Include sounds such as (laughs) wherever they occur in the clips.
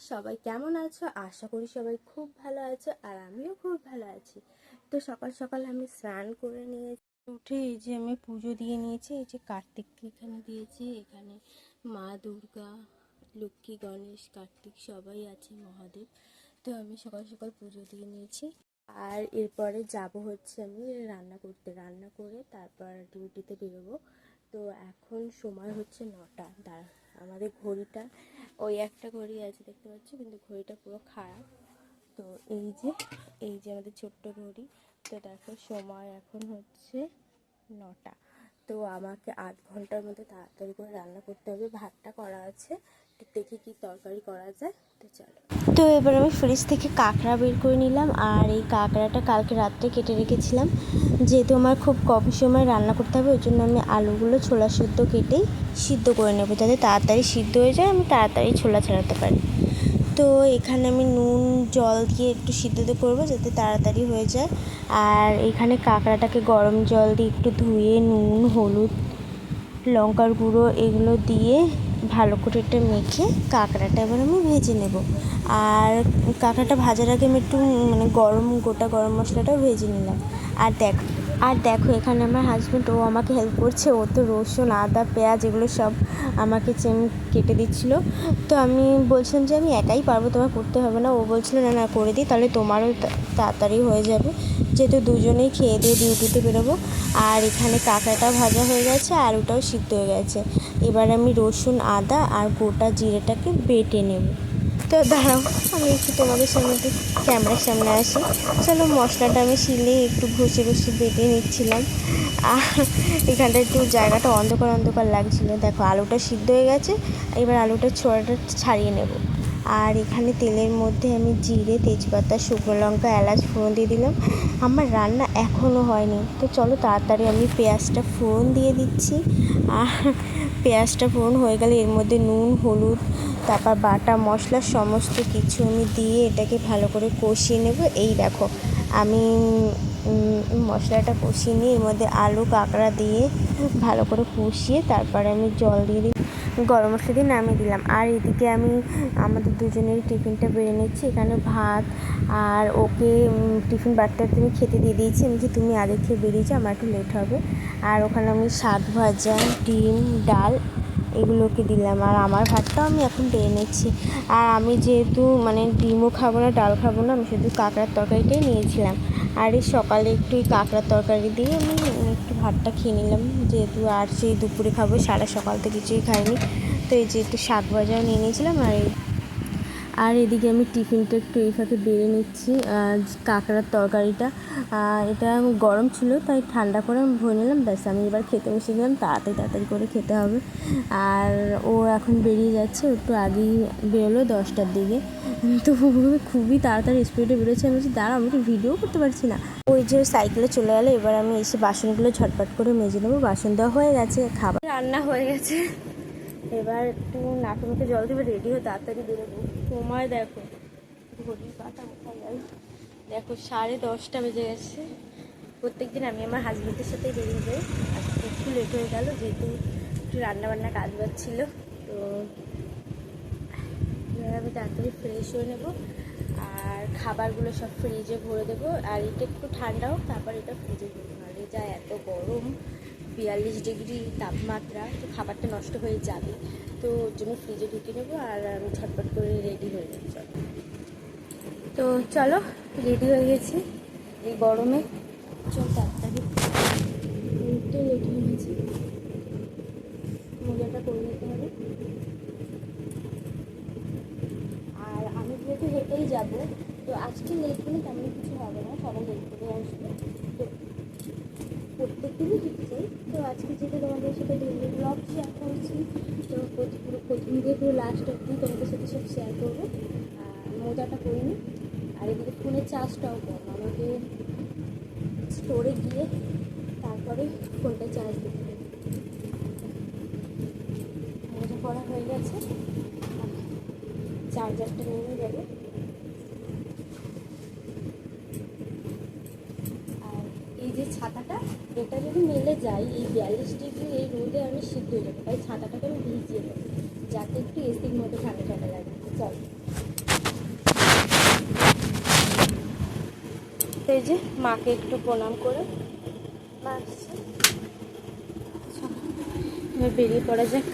সবাই কেমন আছো? আশা করি সবাই খুব ভালো আছো আর আমিও খুব ভালো আছি। তো সকাল সকাল আমি স্নান করে নিয়েছি, উঠে এই যে আমি পুজো দিয়ে নিয়েছি, এই যে কার্তিককে এখানে দিয়েছি, এখানে মা দুর্গা, লক্ষ্মী, গণেশ, কার্তিক সবাই আছে, মহাদেব। তো আমি সকাল সকাল পুজো দিয়ে নিয়েছি। আর এরপরে যাব হচ্ছে আমি রান্না করতে। রান্না করে তারপর ডিউটিতে বেরোবো। তো এখন সময় হচ্ছে নটা। দাঁড়া। আমাদের ঘড়িটা, ওই একটা ঘড়ি আছে দেখতে পাচ্ছ, কিন্তু ঘড়িটা পুরো খারাপ। তো এই যে এই যে আমাদের ছোট্ট ঘড়ি, তো দেখো সময় এখন হচ্ছে নটা। তো আমাকে আধ ঘণ্টার মধ্যে তাড়াতাড়ি করে রান্না করতে হবে, ভাতটা করা আছে। দেখি কি তরকারি করা যায়, তো চলো। তো এবার আমি ফ্রিজ থেকে কাঁকড়া বের করে নিলাম, আর এই কাঁকড়াটা কালকে রাত্রে কেটে রেখেছিলাম। যেহেতু আমার খুব কম সময় রান্না করতে হবে, ওই জন্য আমি আলুগুলো ছোলা সিদ্ধ কেটেই সিদ্ধ করে নেব, যাতে তাড়াতাড়ি সিদ্ধ হয়ে যায়, আমি তাড়াতাড়ি ছোলা ছাড়াতে পারি। তো এখানে আমি নুন, জল দিয়ে একটু সিদ্ধ করব, যাতে তাড়াতাড়ি হয়ে যায়। আর এখানে কাঁকড়াটাকে গরম জল দিয়ে একটু ধুয়ে, নুন, হলুদ, লঙ্কার গুঁড়ো এগুলো দিয়ে ভালো করে এটা মেখে কাঁকড়াটা এবার আমি ভেজে নেব। আর কাঁকড়াটা ভাজার আগে আমি একটু মানে গরম, গোটা গরম মশলাটাও ভেজে নিলাম। আর দেখ আর দেখো, এখানে আমার হাজব্যান্ড ও আমাকে হেল্প করছে। ও তো রসুন, আদা, পেঁয়াজ এগুলো সব আমাকে চেন কেটে দিচ্ছিল। তো আমি বলছিলাম যে, আমি একাই পারব, তোমার করতে হবে না। ও বলছিল, না না, করে দিই, তাহলে তোমারও তাড়াতাড়ি হয়ে যাবে। যেহেতু দুজনেই খেয়ে দিয়ে ডিউটিতে বেরোবো। আর এখানে কাঁকড়াটা ভাজা হয়ে গেছে, আর ওটাও সিদ্ধ হয়ে গেছে। এবার আমি রসুন, আদা আর গোটা জিরেটাকে বেটে নেব। তো দাঁড়াও, আমি একটু তোমাদের সামনে একটু ক্যামেরার সামনে আসি। চলো মশলাটা আমি শিলে একটু ঘষে ঘষে বেটে নিচ্ছিলাম। আর এখানটা একটু জায়গাটা অন্ধকার অন্ধকার লাগছিল। দেখো, আলুটা সিদ্ধ হয়ে গেছে, এবার আলুটা ছোড়াটা ছাড়িয়ে নেব। আর এখানে তেলের মধ্যে আমি জিরে, তেজপাতা, শুকনো লঙ্কা, এলাচ ফোড়ন দিয়ে দিলাম। আমার রান্না এখনও হয়নি। তো চলো তাড়াতাড়ি আমি পেঁয়াজটা ফোড়ন দিয়ে দিচ্ছি। আর পেঁয়াজটা ফোড়ন হয়ে গেলে এর মধ্যে নুন, হলুদ, তারপর বাটা, মশলা সমস্ত কিছু আমি দিয়ে এটাকে ভালো করে কষিয়ে নেব। এই দেখো, আমি মশলাটা কষিয়ে নিয়ে এর মধ্যে আলু কাঁকড়া দিয়ে ভালো করে কষিয়ে তারপরে আমি জল দিয়ে দিই। গরম মশলা দিয়ে নামিয়ে দিলাম। আর এদিকে আমি, আমাদের দুজনের টিফিনটা বেড়ে নিচ্ছি। এখানে ভাত আর ওকে টিফিন বাড়তে তুমি খেতে দিয়ে দিয়েছি। আমি যে তুমি আগে খেয়ে বেরিয়েছো আমার একটু লেট হবে। আর ওখানে আমি শাক ভাজা, ডিম, ডাল এগুলোকে দিলাম। আর আমার ভাতটাও আমি এখন বেড়ে নিচ্ছি। আর আমি যেহেতু মানে ডিমও খাব না, ডাল খাব না, আমি শুধু কাঁকড়ার তরকারিটাই নিয়েছিলাম। আর এই সকালে একটু কাঁকড়ার তরকারি দিয়ে আমি একটু ভাতটা খেয়ে নিলাম। যেহেতু আর সেই দুপুরে খাব, সারা সকাল তো কিছুই খাইনি। তো এই যে একটু শাক ভাজাও নিয়ে নিয়েছিলাম আর এই আর এদিকে আমি টিফিনটা একটু এই ফাঁকে বেড়ে নিচ্ছি কাঁকড়ার তরকারিটা। এটা গরম ছিল, তাই ঠান্ডা করে আমি ভরে নিলাম, ব্যাস আমি এবার খেতে বসে গেলাম, তাড়াতাড়ি তাড়াতাড়ি করে খেতে হবে। আর ও এখন বেরিয়ে যাচ্ছে একটু আগেই বেরোলো দশটার দিকে। তো খুবই তাড়াতাড়ি স্পিডে বেরোচ্ছে, আমি বলছি দাঁড়া আমি ভিডিও করতে পারছি না। ওই যে সাইকেলে চলে গেলো এবার আমি এসে বাসনগুলো ঝটপট করে মেজে নেব, বাসন দেওয়া হয়ে গেছে, খাবার রান্না হয়ে গেছে। এবার একটু নাকে মুখে জল দেবে রেডি হয়ে তাড়াতাড়ি বেরোবো। সময় দেখো, ঘড়ির কাটা কোথায় গেল দেখো, সাড়ে দশটা বেজে গেছে। প্রত্যেকদিন আমি আমার হাজব্যান্ডের সাথেই বেরিয়ে যাই। আজকে একটু লেট হয়ে গেল, যেহেতু একটু রান্নাবান্না কাজ বাজছিল তো এবার আমি তাড়াতাড়ি ফ্রেশ হয়ে নেব আর খাবারগুলো সব ফ্রিজে ভরে দেবো। আর এটা একটু ঠান্ডা হোক, তারপর এটা ফ্রিজে দেবো নাহলে যা এত গরম। বিয়াল্লিশ ডিগ্রি তাপমাত্রা, তো খাবারটা নষ্ট হয়ে যাবে। তো ওর জন্য ফ্রিজে ঢুকে নেব আর আমি ঝটপট করে রেডি হয়ে যাব তো চলো রেডি হয়ে গেছি এই গরমে। চল তাড়াতাড়ি। লেট হয়ে গেছি। মজাটা করে নিতে হবে। আর আমি যেহেতু হেঁটেই যাব, তো আজকে লেট হলে তেমন কিছু হবে না, সবাই লেট করে আসবে। তো প্রত্যেক দিনই যেতে চাই। তো আজকে যেহেতু তোমাদের সাথে ডেলি ব্লগ শেয়ার করছি, তো পুরো প্রথম দিয়ে পুরো লাস্ট অব্দি তোমাদের সাথে সব শেয়ার করব। আর মোজাটা করে নিই। আর এদিকে ফোনের চার্জটাও কম। আমাকে স্টোরে গিয়ে তারপরে ফোনটা চার্জ দিতে হবে। মোজা করা হয়ে গেছে। চার্জারটা নিয়ে যাবে যাই, এই বিয়াল্লিশ ডিগ্রি এই রোদে আমি সিদ্ধ হয়ে যাব। তাই ছাতাটাকে আমি ভিজিয়ে দেবো যাতে একটু এসির মতো ঠান্ডা ঠান্ডা লাগে। চল। এই যে, মাকে একটু প্রণাম করে। মা আসছে। বেরিয়ে পড়া যাক।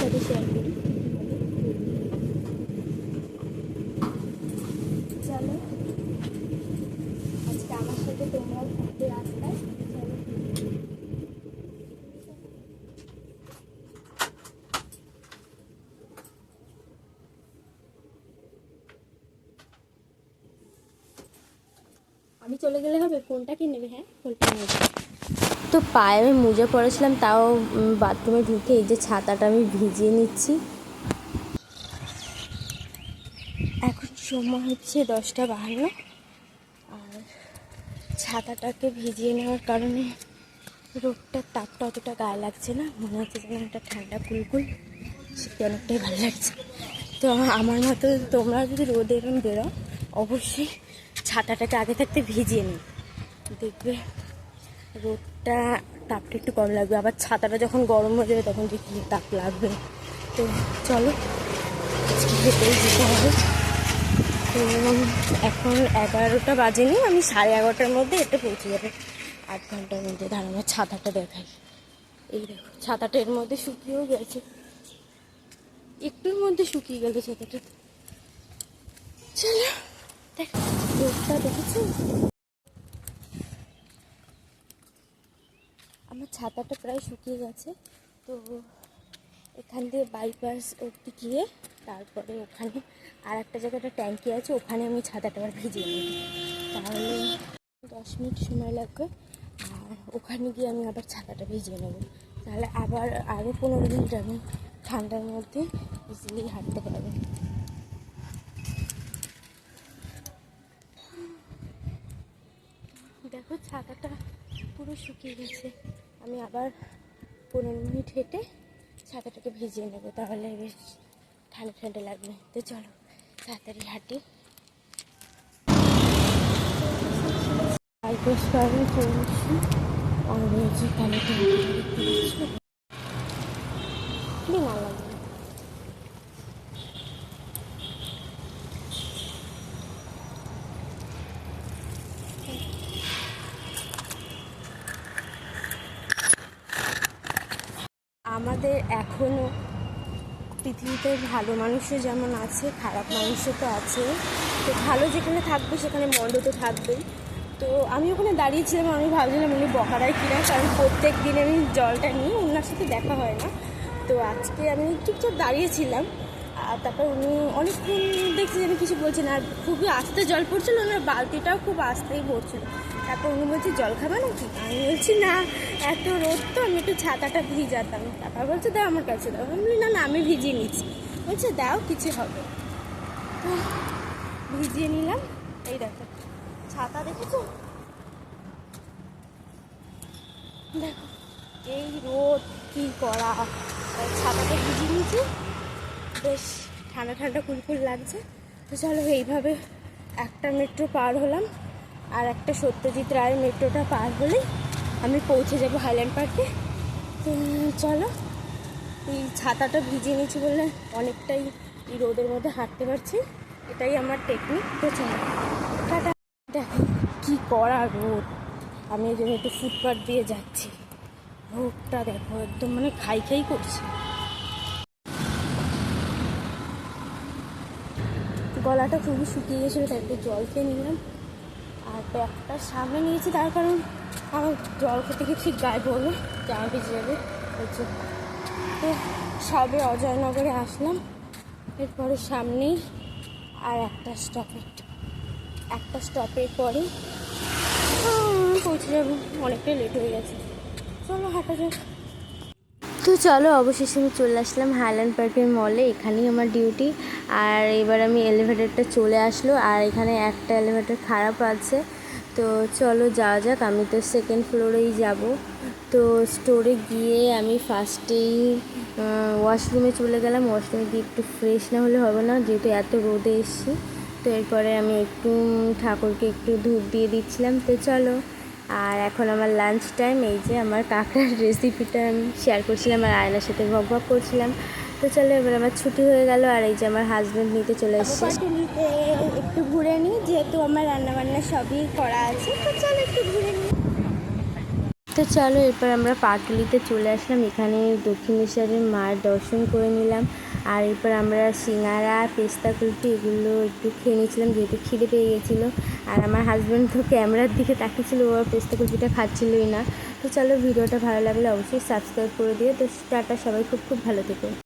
সাথে শেয়ার করি। আমি চলে গেলে হবে ফোনটা কি নেবে হ্যাঁ? ফোনটা নেবে? তো পায়ে আমি মোজা পড়েছিলাম, তাও বাথরুমে ঢুকে এই যে ছাতাটা আমি ভিজিয়ে নিচ্ছি। এখন সময় হচ্ছে দশটা বাহান্ন। আর ছাতাটাকে ভিজিয়ে নেওয়ার কারণে রোদটার তাপটা অতটা গায়ে লাগছে না। মনে হচ্ছে যেন একটা ঠান্ডা কুলকুল। সেটা অনেকটাই ভালো লাগছে। তো আমার মতো তোমরা যদি রোদে এরকম বেরো, অবশ্যই ছাতাটাকে আগে থাকতে ভিজিয়ে নিই। দেখবে রোদটা তাপটা একটু কম লাগবে, আবার ছাতাটা যখন গরম হয়ে যাবে তখন কী তাপ লাগবে। তো চলো যেতে হবে। তো এখন এগারোটা বাজে বাজেনি, আমি সাড়ে এগারোটার মধ্যে এটা পৌঁছে যাবে। আট ঘণ্টার মধ্যে দাঁড়ানো ছাতাটা দেখাই। এই দেখো, ছাতাটা এর মধ্যে শুকিয়েও গেছে। একটুর মধ্যে শুকিয়ে গেল ছাতাটা। চলো, দেখো। রোদটা দেখেছ আমার ছাতাটা প্রায় শুকিয়ে গেছে, তো এখান দিয়ে বাইপাস অব্দি গিয়ে তারপরে ওখানে আর একটা জায়গায় একটা ট্যাঙ্কি আছে, ওখানে আমি ছাতাটা ভিজিয়ে নিই। তাহলে দশ মিনিট সময় লাগবে, আর ওখানে গিয়ে আমি আবার ছাতাটা ভিজিয়ে নেব। তাহলে আবার আরও পনেরো মিনিট আমি ঠান্ডার মধ্যে ইজিলি হাঁটতে পারব। ছাতাটা পুরো শুকিয়ে গেছে। আমি আবার পনেরো মিনিট হেঁটে ছাতাটাকে ভিজিয়ে নেব, তাহলে বেশ ঠান্ডা ঠান্ডা লাগবে। তো চলো, তাড়াতাড়ি হাঁটি। কি না লাগবে আমাদের এখনও পৃথিবীতে ভালো মানুষও যেমন আছে, খারাপ মানুষও তো আছে। তো ভালো যেখানে থাকবে সেখানে মন্দ তো থাকবেই। তো আমি ওখানে দাঁড়িয়েছিলাম, আমি ভাবছিলাম উনি বকারাই কিনা, কারণ প্রত্যেক দিন আমি জলটা নিই ওনার সাথে দেখা হয় না। তো আজকে আমি চুপচাপ দাঁড়িয়েছিলাম, আর তারপর উনি অনেকক্ষণ দেখছি যে আমি কিছু বলছি না, আর খুবই আস্তে জল পড়ছিল, ওনার বালতিটাও খুব আস্তেই পড়ছিল। তারপর উনি বলছে, জল খাবে নাকি? আমি বলছি, না, এত রোদ তো, আমি একটু ছাতাটা ভিজাতাম। তারপর বলছে, দাও আমার কাছে দাও। আমি বলি, না না, আমি ভিজিয়ে নিচ্ছি। বলছে, দাও, কিছু হবে। ভিজিয়ে নিলাম। এই দেখো, ছাতা দেখেছ? দেখো, এই রোদ কি করা? ছাতাটা ভিজিয়ে নিয়েছি। বেশ, ঠান্ডা ঠান্ডা, কুলকুল লাগছে। তো চলো, এইভাবে একটা মেট্রো পার হলাম। আর একটা সত্যজিৎ রায়ের মেট্রোটা পার হলেই আমি পৌঁছে যাব হাইল্যান্ড পার্কে। চলো। এই ছাতাটা ভিজিয়ে নিয়েছি বলে অনেকটাই এই রোদের মধ্যে হাঁটতে পারছি। এটাই আমার টেকনিক তো চলো। টাটা। দেখো, কী করা রোদ। আমি এই জন্য একটু ফুটপাথ দিয়ে যাচ্ছি। রোদটা দেখো, একদম মানে খাই খাই করছে। গলাটা খুবই শুকিয়ে গেছিল, তাই একটু জল খেয়ে নিলাম। ব্যাগটা সামনে নিয়েছি, তার কারণ আমার জল খেতে গিয়ে ঠিক গায়ে পড়ল জামা ভিজে যাবে জন্য। তো সবে অজয়নগরে আসলাম, এরপরে সামনেই আর একটা স্টপের একটা স্টপের পরে পৌঁছে যাব, অনেকটাই লেট হয়ে গেছে। চলো হাঁটা যাক। তো চলো, অবশেষে আমি চলে আসলাম হাইল্যান্ড পার্কের মলে, এখানেই আমার ডিউটি আর এবার আমি এলিভেটরটা চলে আসলো, আর এখানে একটা এলিভেটর খারাপ আছে। তো চলো যাওয়া যাক, আমি তো সেকেন্ড ফ্লোরেই যাব। তো স্টোরে গিয়ে আমি ফার্স্টেই ওয়াশরুমে চলে গেলাম। ওয়াশরুমে গিয়ে একটু ফ্রেশ না হলে হবে না, যেহেতু এত রোদে এসেছি। তো এরপরে আমি একটু ঠাকুরকে একটু ধূপ দিয়ে দিচ্ছিলাম। তো চলো, আর এখন আমার লাঞ্চ টাইম এই যে আমার কাঁকড়ার রেসিপিটা (laughs) আমি শেয়ার করছিলাম, আর আয়নার সাথে ভক ভক করছিলাম। তো চলো, এবার আমার ছুটি হয়ে গেল, আর এই যে আমার হাজব্যান্ড নিতে চলে এসছে। একটু ঘুরে নিই যেহেতু আমার রান্নাবান্না সবই করা আছে, তো চলো একটু ঘুরে নিই তো চলো, এরপর আমরা পাটুলিতে চলে আসলাম। এখানে দক্ষিণেশ্বরের মার দর্শন করে নিলাম। আর এরপর আমরা সিঙ্গারা, পেস্তা কুলফি এগুলো একটু খেয়ে নিয়েছিলাম, যেহেতু খিদে পেয়ে গেছিল। আর আমার হাজব্যান্ড তো ক্যামেরার দিকে তাকিয়েছিল, ও পেস্তা কুলফিটা খাচ্ছিলই না। তো চলো, ভিডিওটা ভালো লাগলে অবশ্যই সাবস্ক্রাইব করে দিও। তো টাটা, সবাই খুব খুব ভালো থেকো।